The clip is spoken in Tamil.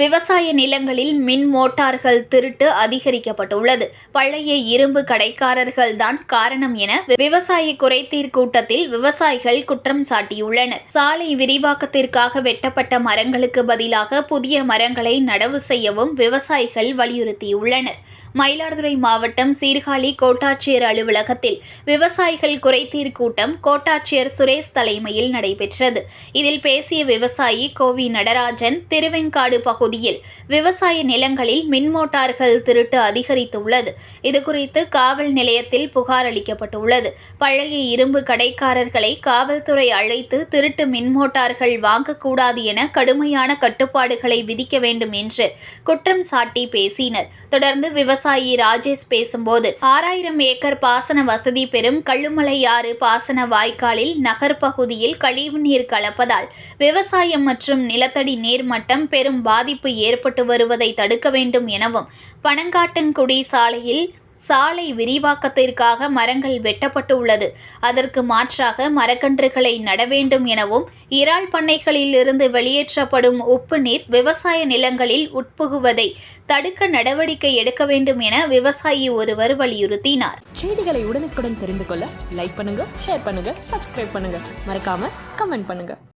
விவசாய நிலங்களில் மின் மோட்டார்கள் திருட்டு அதிகரிக்கப்பட்டுள்ளது. பழைய இரும்பு கடைக்காரர்கள் தான் காரணம் என விவசாய குறைதீர் கூட்டத்தில் விவசாயிகள் குற்றம் சாட்டியுள்ளனர். சாலை விரிவாக்கத்திற்காக வெட்டப்பட்ட மரங்களுக்கு பதிலாக புதிய மரங்களை நடவு செய்யவும் விவசாயிகள் வலியுறுத்தியுள்ளனர். மயிலாடுதுறை மாவட்டம் சீர்காழி கோட்டாட்சியர் அலுவலகத்தில் விவசாயிகள் குறைதீர் கூட்டம் கோட்டாட்சியர் சுரேஷ் தலைமையில் நடைபெற்றது. இதில் பேசிய விவசாயி கோவி நடராஜன் திருவெங்காடு பகுதியில் விவசாய நிலங்களில் மின் மோட்டார்கள் திருட்டு அதிகரித்துள்ளது. இதுகுறித்து காவல் நிலையத்தில் புகார் அளிக்கப்பட்டுள்ளது. பழைய இரும்பு கடைக்காரர்களை காவல்துறை அழைத்து திருட்டு மின் மோட்டார்கள் வாங்கக்கூடாது என கடுமையான கட்டுப்பாடுகளை விதிக்க வேண்டும் என்று குற்றம் சாட்டி பேசினர். தொடர்ந்து விவசாய ராஜேஷ் பேசும்போது ஆறாயிரம் ஏக்கர் பாசன வசதி பெறும் கள்ளுமலை ஆறு பாசன வாய்க்காலில் நகர் பகுதியில் கழிவுநீர் கலப்பதால் விவசாயம் மற்றும் நிலத்தடி நீர்மட்டம் பெரும் பாதிப்பு ஏற்பட்டு வருவதை தடுக்க வேண்டும் எனவும் பனங்காட்டங்குடி சாலையில் சாலை விரிவாக்கத்திற்காக மரங்கள் வெட்டப்பட்டு உள்ளது அதற்கு மாற்றாக மரக்கன்றுகளை நட வேண்டும் எனவும் இறால் பண்ணைகளில் இருந்து வெளியேற்றப்படும் உப்பு நீர் விவசாய நிலங்களில் உட்புகுவதை தடுக்க நடவடிக்கை எடுக்க வேண்டும் என விவசாயி ஒருவர் வலியுறுத்தினார். செய்திகளை உடனுக்குடன் தெரிந்து கொள்ள லைக் பண்ணுங்க ஷேர் பண்ணுங்க சப்ஸ்கிரைப் பண்ணுங்க. மறக்காம கமெண்ட் பண்ணுங்க.